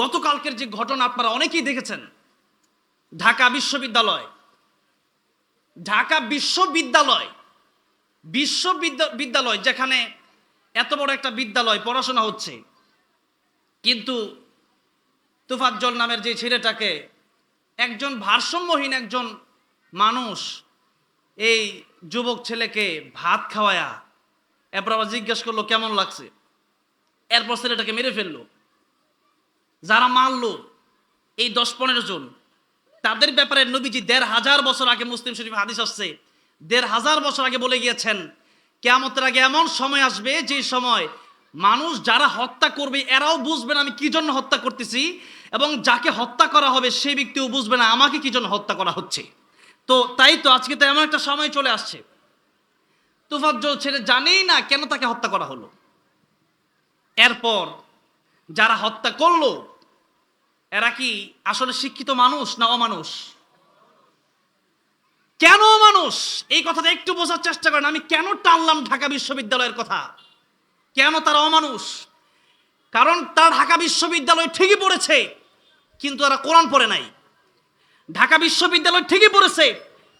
গতকালকের যে ঘটনা আপনারা অনেকেই দেখেছেন, ঢাকা বিশ্ববিদ্যালয়। ঢাকা বিশ্ববিদ্যালয় বিশ্ববিদ্যা বিদ্যালয় যেখানে এত বড় একটা বিদ্যালয় পড়াশোনা হচ্ছে, কিন্তু তুফাজ্জল নামের যে ছেলেটাকে একজন ভারসাম্যহীন একজন মানুষ এই যুবক ছেলেকে ভাত খাওয়ায়া, এরপর আবার জিজ্ঞেস করল, কেমন লাগছে? এরপর ছেলেটাকে মেরে ফেলল। যারা মারলো এই দশ পনেরো জন, তাদের ব্যাপারে নবীজি দেড় হাজার বছর আগে মুসলিম শরীফ হাদিস আসছে। দেড় হাজার বছর আগে বলে গিয়েছেন, কেয়ামতের আগে এমন সময় আসবে যে সময় মানুষ যারা হত্যা করবে, এরাও বুঝবে না আমি কি জন্য হত্যা করতেছি এবং যাকে হত্যা করা হবে সেই ব্যক্তিও বুঝবে না আমাকে কি জন্য হত্যা করা হচ্ছে। তো তাই তো আজকে তো এমন একটা সময় চলে আসছে। তুফাজ্জল ছেলে জানেই না কেন তাকে হত্যা করা হলো। এরপর যারা হত্যা করল এরা কি আসলে শিক্ষিত মানুষ না অমানুষ? কেন মানুষ এই কথাটা একটু বোঝার চেষ্টা করেন। আমি কেন টানলাম ঢাকা বিশ্ববিদ্যালয়ের কথা? কেন তারা অমানুষ? কারণ তারা ঢাকা বিশ্ববিদ্যালয় ঠিকই পড়েছে, কিন্তু তারা কোরআন পড়ে নাই। ঢাকা বিশ্ববিদ্যালয় ঠিকই পড়েছে,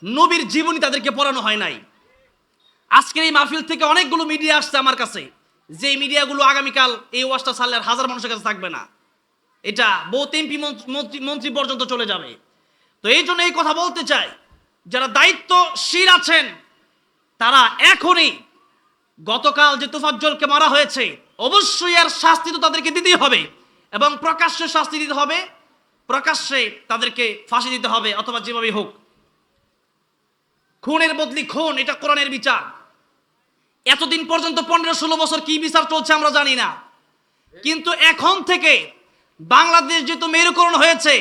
নবীর জীবনী তাদেরকে পড়ানো হয় নাই। আজকের এই মাহফিল থেকে অনেকগুলো মিডিয়া আসছে আমার কাছে। যে মিডিয়াগুলো আগামীকাল এই ওয়াজটা আর হাজার মানুষের কাছে থাকবে না। এটা বহুত এমপি মন্ত্রী পর্যন্ত চলে যাবে। তো এই জন্য এই কথা বলতে চাই, যারা দায়িত্বশীল আছেন, তারা এখনই গতকাল যে তুফাজ্জলকে মারা হয়েছে, অবশ্যই আর শাস্তি তো তাদেরকে দিতেই হবে এবং প্রকাশ্যে শাস্তি দিতে হবে, প্রকাশ্যে তাদেরকে ফাঁসি দিতে হবে, অথবা যেভাবেই হোক। খুনের বদলি খুন, এটা কোরআনের বিচার। এতদিন পর্যন্ত পনেরো ষোলো বছর কি বিচার চলছে আমরা জানি না। কিন্তু এখন থেকে বাংলাদেশ যেহেতু মেরুকরণ হয়েছে,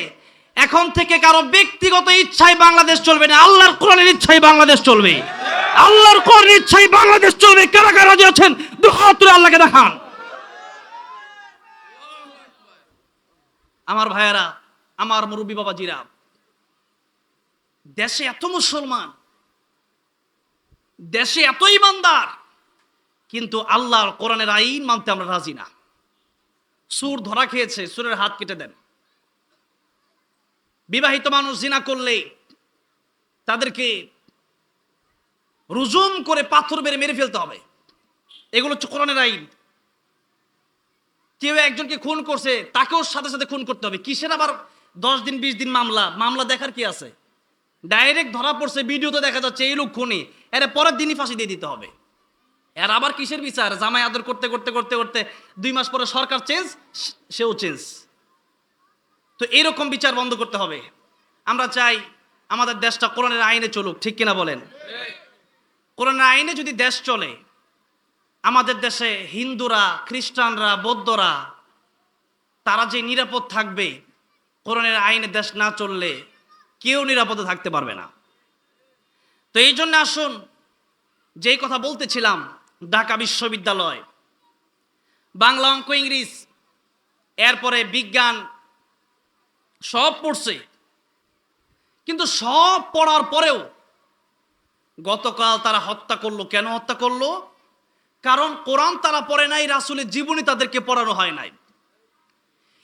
এখন থেকে কারও ব্যক্তিগত ইচ্ছায় বাংলাদেশ চলবে না, আল্লাহর কোরআনের ইচ্ছায় বাংলাদেশ চলবে। আল্লাহর কোরআনের ইচ্ছায় বাংলাদেশ চলবে, কারা কারা রাজি আছেন? দু হাত তুলে আল্লাহকে দেখান। আমার ভাইয়েরা, আমার মুরব্বী বাবাজিরা, দেশে এত মুসলমান, দেশে এত ইমানদার, কিন্তু আল্লাহর কোরআনের আইন মানতে আমরা রাজি না। সুর ধরা খেয়েছে, সুরের হাত কেটে দেন। বিবাহিত মানুষ জিনা করলে তাদেরকে রুজুম করে পাথর মেরে মেরে ফেলতে হবে। এগুলো হচ্ছে কোরআনের আইন। কেউ একজনকে খুন করছে, তাকেও সাথে সাথে খুন করতে হবে। কিসের আবার দশ দিন, বিশ দিন মামলা? মামলা দেখার কি আছে? ডাইরেক্ট ধরা পড়ছে ভিডিওতে দেখা যাচ্ছে, এই লোক খুনি। এর পরের দিনই ফাঁসি দিয়ে দিতে হবে। এর আবার কিসের বিচার? জামাই আদর করতে করতে করতে করতে দুই মাস পরে সরকার চেঞ্জ সেও চেঞ্জ তো এরকম বিচার বন্ধ করতে হবে। আমরা চাই আমাদের দেশটা কোরআনের আইনে চলুক, ঠিক কিনা বলেন? কোরআনের আইনে যদি দেশ চলে, আমাদের দেশে হিন্দুরা, খ্রিস্টানরা, বৌদ্ধরা, তারা যে নিরাপদ থাকবে, কোরআনের আইনে দেশ না চললে কেউ নিরাপদে থাকতে পারবে না। তো এই জন্য আসুন, যেই কথা বলতেছিলাম ঢাকা বিশ্ববিদ্যালয়, বাংলা অঙ্ক, ইংলিশ, এরপরে বিজ্ঞান, সব পড়ছে। কিন্তু সব পড়ার পরেও গতকাল তারা হত্যা করল। কেন হত্যা করল? কারণ কোরআন তারা পড়ে নাই, রাসুলের জীবনী তাদেরকে পড়ানো হয় নাই।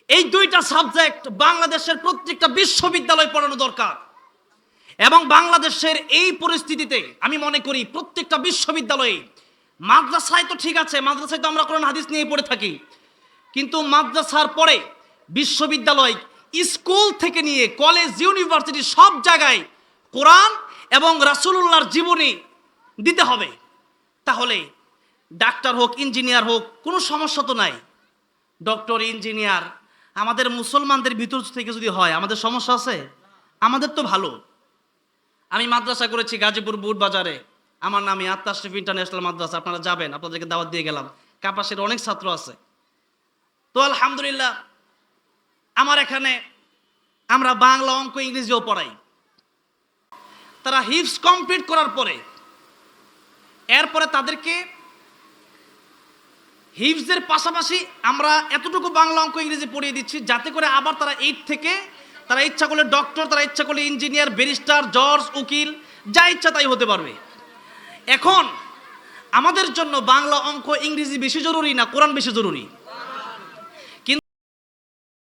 এই দুইটা সাবজেক্ট বাংলাদেশের প্রত্যেকটা বিশ্ববিদ্যালয় পড়ানো দরকার। এবং বাংলাদেশের এই পরিস্থিতিতে আমি মনে করি প্রত্যেকটা বিশ্ববিদ্যালয়ে মাদ্রাসায় তো ঠিক আছে, মাদ্রাসায় তো আমরা কোরআন হাদিস নিয়ে পড়ে থাকি। কিন্তু মাদ্রাসার পরে বিশ্ববিদ্যালয়, স্কুল থেকে নিয়ে কলেজ, ইউনিভার্সিটি সব জায়গায় কোরআন এবং রাসুলুল্লাহর জীবনী দিতে হবে। তাহলে ডাক্তার হোক, ইঞ্জিনিয়ার হোক, কোনো সমস্যা তো নাই। ডক্টর, ইঞ্জিনিয়ার, আমাদের মুসলমানদের ভিতর থেকে যদি হয়, আমাদের সমস্যা আছে? আমাদের তো ভালো। আমি মাদ্রাসা করেছি গাজীপুর বুট বাজারে আমার নামে আত্মাশরিফ ইন্টারন্যাশনাল মাদ্রাসা আপনারা যাবেন, আপনাদেরকে দাওয়াত দিয়ে গেলাম। কাপাসের অনেক ছাত্র আছে। তো আলহামদুলিল্লাহ, আমার এখানে আমরা বাংলা অঙ্ক ইংরেজিও পড়াই। তারা হিপস কমপ্লিট করার পরে, এরপরে তাদেরকে হিপসের পাশাপাশি আমরা এতটুকু বাংলা অঙ্ক ইংরেজি পড়িয়ে দিচ্ছি, যাতে করে আবার তারা এইট থেকে তারা ইচ্ছা করলে ডক্টর তারা ইচ্ছা করলে ইঞ্জিনিয়ার ব্যারিস্টার জজ উকিল, যা ইচ্ছা তাই হতে পারবে। এখন আমাদের জন্য বাংলা অঙ্ক ইংরেজি বেশি জরুরি না কোরআন বেশি জরুরি?